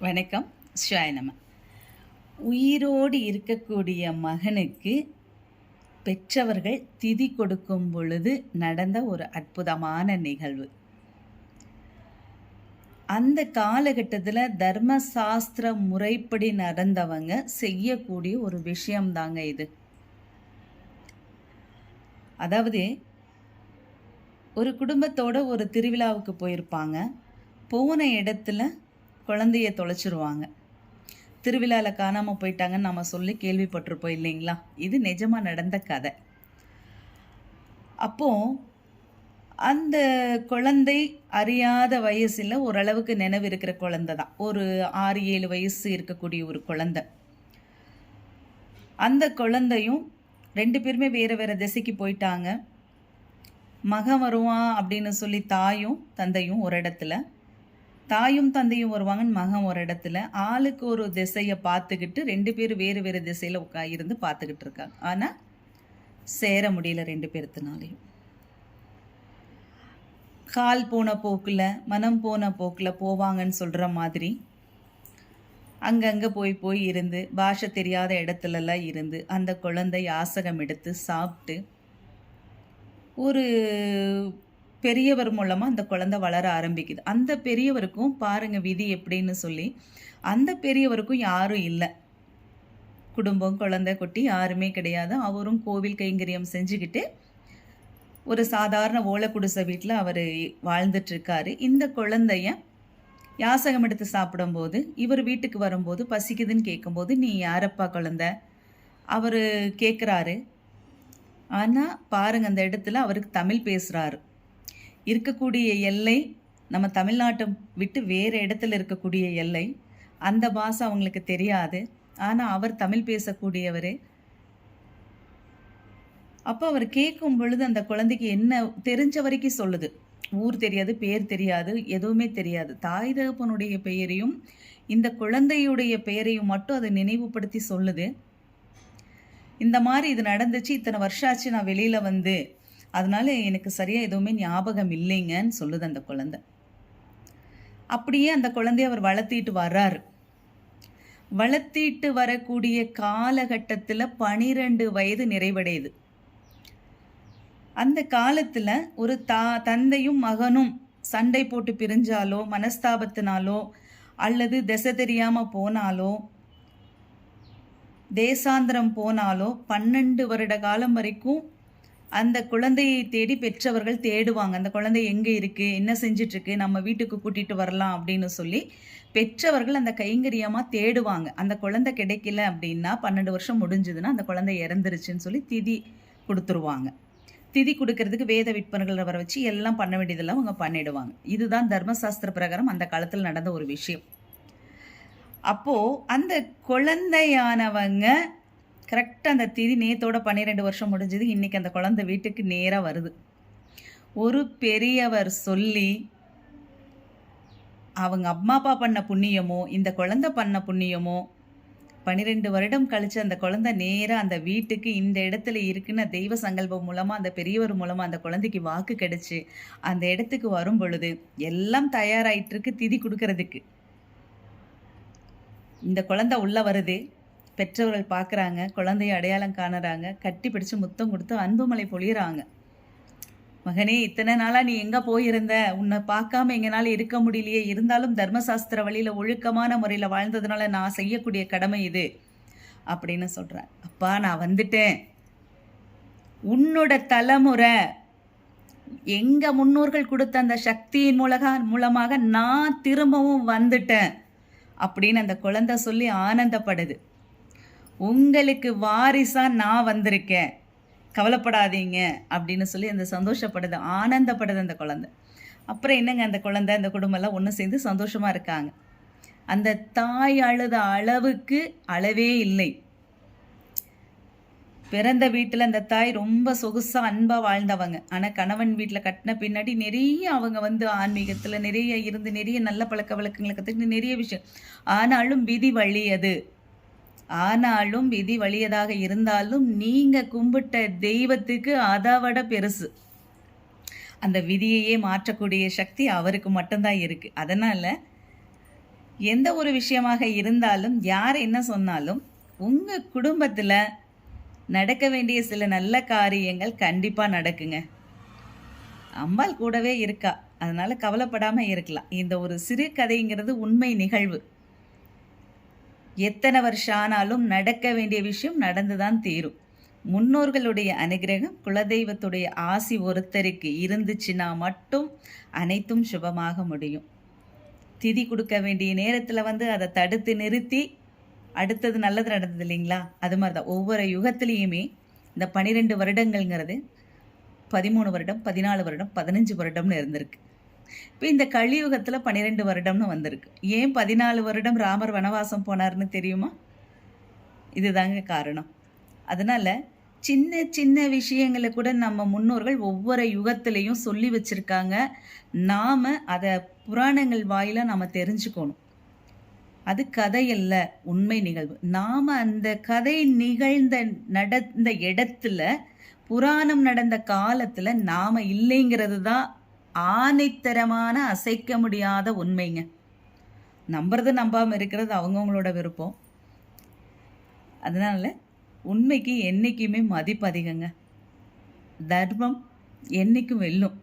வணக்கம். ஷாய் உயிரோடு இருக்கக்கூடிய மகனுக்கு பெற்றவர்கள் திதி கொடுக்கும் பொழுது நடந்த ஒரு அற்புதமான நிகழ்வு. அந்த காலகட்டத்தில் தர்மசாஸ்திர முறைப்படி நடந்தவங்க செய்யக்கூடிய ஒரு விஷயம்தாங்க இது. அதாவது ஒரு குடும்பத்தோட ஒரு திருவிழாவுக்கு போயிருப்பாங்க. போன இடத்துல குழந்தைய தொலைச்சிருவாங்க. திருவிழாவில் காணாமல் போயிட்டாங்கன்னு நம்ம சொல்லி கேள்விப்பட்டிருப்போம் இல்லைங்களா? இது நிஜமாக நடந்த கதை. அப்போ அந்த குழந்தை அறியாத வயசில் ஓரளவுக்கு நினைவு இருக்கிற குழந்தை தான். ஒரு ஆறு ஏழு வயசு இருக்கக்கூடிய ஒரு குழந்தை. அந்த குழந்தையும் ரெண்டு பேருமே வேறு வேறு திசைக்கு போயிட்டாங்க. மகன் வருவான் அப்படின்னு சொல்லி தாயும் தந்தையும் ஒரு இடத்துல தாயும் தந்தையும் வருவாங்கன்னு மகன் ஒரு இடத்துல. ஆளுக்கு ஒரு திசையை பார்த்துக்கிட்டு ரெண்டு பேரும் வேறு வேறு திசையில் உட்கா இருந்து பார்த்துக்கிட்டு இருக்காங்க. ஆனால் சேர முடியல ரெண்டு பேர்த்துனாலையும். கால் போன போக்கில் மனம் போன போக்கில் போவாங்கன்னு சொல்கிற மாதிரி அங்கங்கே போய் போய் இருந்து பாஷை தெரியாத இடத்துலலாம் இருந்து அந்த குழந்தை யாசகம் எடுத்து சாப்பிட்டு ஒரு பெரியவர் மூலமாக அந்த குழந்தை வளர ஆரம்பிக்குது. அந்த பெரியவருக்கும் பாருங்க விதி எப்படின்னு சொல்லி அந்த பெரியவருக்கும் யாரும் இல்லை. குடும்பம் குழந்தை குட்டி யாருமே கிடையாது. அவரும் கோவில் கைங்கரியம் செஞ்சுக்கிட்டு ஒரு சாதாரண ஓலை குடிசை வீட்டில் அவர் வாழ்ந்துட்டுருக்காரு. இந்த குழந்தைய யாசகம் எடுத்து சாப்பிடும்போது இவர் வீட்டுக்கு வரும்போது பசிக்குதுன்னு கேட்கும்போது நீ யாரப்பா குழந்தை? அவர் கேட்குறாரு ஆனால் பாருங்க அந்த இடத்துல அவருக்கு தமிழ் பேசுகிறாரு இருக்கக்கூடிய எல்லை நம்ம தமிழ்நாட்டை விட்டு வேறு இடத்துல இருக்கக்கூடிய எல்லை அந்த பாஷை அவங்களுக்கு தெரியாது. ஆனால் அவர் தமிழ் பேசக்கூடியவர். அப்போ அவர் கேட்கும் பொழுது அந்த குழந்தைக்கு என்ன தெரிஞ்ச வரைக்கும் சொல்லுது. ஊர் தெரியாது பேர் தெரியாது எதுவுமே தெரியாது. தாய் தகப்பனுடைய பெயரையும் இந்த குழந்தையுடைய பெயரையும் மட்டும் அதை நினைவுபடுத்தி சொல்லுது. இந்த மாதிரி இது நடந்துச்சு இத்தனை வருஷம் ஆச்சு நான் வெளியில் வந்து அதனால எனக்கு சரியாக எதுவுமே ஞாபகம் இல்லைங்கன்னு சொல்லுது அந்த குழந்தை. அப்படியே அந்த குழந்தைய அவர் வளர்த்திட்டு வர்றாரு. வளர்த்திட்டு வரக்கூடிய காலகட்டத்தில் பனிரெண்டு வயது நிறைவடையுது. அந்த காலத்தில் ஒரு தா தந்தையும் மகனும் சண்டை போட்டு பிரிஞ்சாலோ மனஸ்தாபத்தினாலோ அல்லது திசை தெரியாமல் போனாலோ தேசாந்திரம் போனாலோ பன்னெண்டு வருட காலம் வரைக்கும் அந்த குழந்தையை தேடி பெற்றவர்கள் தேடுவாங்க. அந்த குழந்தை எங்கே இருக்குது என்ன செஞ்சிட்ருக்கு? நம்ம வீட்டுக்கு கூட்டிகிட்டு வரலாம் அப்படின்னு சொல்லி பெற்றவர்கள் அந்த கைங்கரியமாக தேடுவாங்க. அந்த குழந்தை கிடைக்கல அப்படின்னா பன்னெண்டு வருஷம் முடிஞ்சதுன்னா அந்த குழந்தை இறந்துருச்சுன்னு சொல்லி திதி கொடுத்துருவாங்க. திதி கொடுக்கறதுக்கு வேத விற்பனர்களை வர வச்சு எல்லாம் பண்ண வேண்டியதெல்லாம் அவங்க பண்ணிடுவாங்க. இதுதான் தர்மசாஸ்திர பிரகாரம் அந்த காலத்தில் நடந்த ஒரு விஷயம். அப்போது அந்த குழந்தையானவங்க கரெக்டாக அந்த திதி நேத்தோட பன்னிரெண்டு வருஷம் முடிஞ்சது. இன்றைக்கி அந்த குழந்தை வீட்டுக்கு நேராக வருது. ஒரு பெரியவர் சொல்லி அவங்க அம்மா அப்பா பண்ண புண்ணியமோ இந்த குழந்தை பண்ண புண்ணியமோ பன்னிரெண்டு வருடம் கழித்து அந்த குழந்தை நேராக அந்த வீட்டுக்கு இந்த இடத்துல இருக்குன்னு தெய்வ சங்கல்பம் மூலமாக அந்த பெரியவர் மூலமாக அந்த குழந்தைக்கு வாக்கு கிடைச்சி அந்த இடத்துக்கு வரும் பொழுது எல்லாம் தயாராகிட்டுருக்கு திதி கொடுக்கறதுக்கு. இந்த குழந்தை உள்ளே வருது. பெற்றவர்கள் பார்க்குறாங்க குழந்தைய அடையாளம் காணுறாங்க கட்டி பிடிச்சு முத்தம் கொடுத்து அன்புமலை பொழியிறாங்க. மகனே இத்தனை நாளாக நீ எங்கே போயிருந்த? உன்னை பார்க்காம எங்களால் இருக்க முடியலையே. இருந்தாலும் தர்மசாஸ்திர வழியில் ஒழுக்கமான முறையில் வாழ்ந்ததுனால நான் செய்யக்கூடிய கடமை இது அப்படின்னு சொல்கிறேன் அப்பா நான் வந்துட்டேன். உன்னோட தலைமுறை எங்கள் முன்னோர்கள் கொடுத்த அந்த சக்தியின் மூலக மூலமாக நான் திரும்பவும் வந்துட்டேன் அப்படின்னு அந்த குழந்தை சொல்லி ஆனந்தப்படுது. உங்களுக்கு வாரிசாக நான் வந்திருக்கேன். கவலைப்படாதீங்க அப்படின்னு சொல்லி அந்த சந்தோஷப்படுது ஆனந்தப்படுது அந்த குழந்தை. அப்புறம் என்னங்க அந்த குழந்தை அந்த குடும்பம்லாம் ஒன்று சேர்ந்து சந்தோஷமாக இருக்காங்க. அந்த தாய் அழுத அளவுக்கு அளவே இல்லை. பிறந்த வீட்டில் அந்த தாய் ரொம்ப சொகுசாக அன்பாக வாழ்ந்தவங்க. ஆனால் கணவன் வீட்டில் கட்டின பின்னாடி நிறைய அவங்க வந்து ஆன்மீகத்தில் நிறைய இருந்து நிறைய நல்ல பழக்க வழக்கங்களை கற்றுக்கிட்டு நிறைய விஷயம். ஆனாலும் விதி வழி அது. ஆனாலும் விதி வழியதாக இருந்தாலும் நீங்கள் கும்பிட்ட தெய்வத்துக்கு அதாவட பெருசு. அந்த விதியையே மாற்றக்கூடிய சக்தி அவருக்கு மட்டும்தான் இருக்குது அதனால் எந்த ஒரு விஷயமாக இருந்தாலும் யார் என்ன சொன்னாலும் உங்கள் குடும்பத்தில் நடக்க வேண்டிய சில நல்ல காரியங்கள் கண்டிப்பாக நடக்குங்க. அம்பாள் கூடவே இருக்கா. அதனால கவலைப்படாமல் இருக்கலாம். இந்த ஒரு சிறு கதைங்கிறது உண்மை நிகழ்வு. எத்தனை வருஷம் ஆனாலும் நடக்க வேண்டிய விஷயம் நடந்துதான் தீரும். முன்னோர்களுடைய அனுகிரகம் குலதெய்வத்துடைய ஆசி ஒருத்தருக்கு இருந்துச்சுன்னா மட்டும் அனைத்தும் சுபமாக முடியும். திதி கொடுக்க வேண்டிய நேரத்தில் வந்து அதை தடுத்து நிறுத்தி அடுத்தது நல்லது நடந்தது இல்லைங்களா? அது மாதிரி தான் ஒவ்வொரு யுகத்துலேயுமே இந்த பனிரெண்டு வருடங்கள்ங்கிறது பதிமூணு வருடம் பதினாலு வருடம் பதினஞ்சு வருடம்னு இருந்திருக்கு. இப்போ இந்த கலியுகத்தில் பன்னிரெண்டு வருடம்னு வந்திருக்கு. ஏன் பதினாலு வருடம் ராமர் வனவாசம் போனார்னு தெரியுமா? இதுதாங்க காரணம். அதனால் சின்ன சின்ன விஷயங்களை கூட நம்ம முன்னோர்கள் ஒவ்வொரு யுகத்திலையும் சொல்லி வச்சுருக்காங்க. நாம் அதை புராணங்கள் வாயிலாக நாம் தெரிஞ்சுக்கணும். அது கதை அல்ல உண்மை நிகழ்வு. நாம் அந்த கதை நிகழ்ந்த நடந்த இடத்துல புராணம் நடந்த காலத்தில் நாம் இல்லைங்கிறது தான் ஆணைத்தரமான அசைக்க முடியாத உண்மைங்க. நம்புறது நம்பாமல் இருக்கிறது அவங்கவுங்களோட விருப்பம். அதனால் உண்மைக்கு என்றைக்குமே மதிப்பு அதிகங்க. தர்மம் என்றைக்கும் வெல்லும்.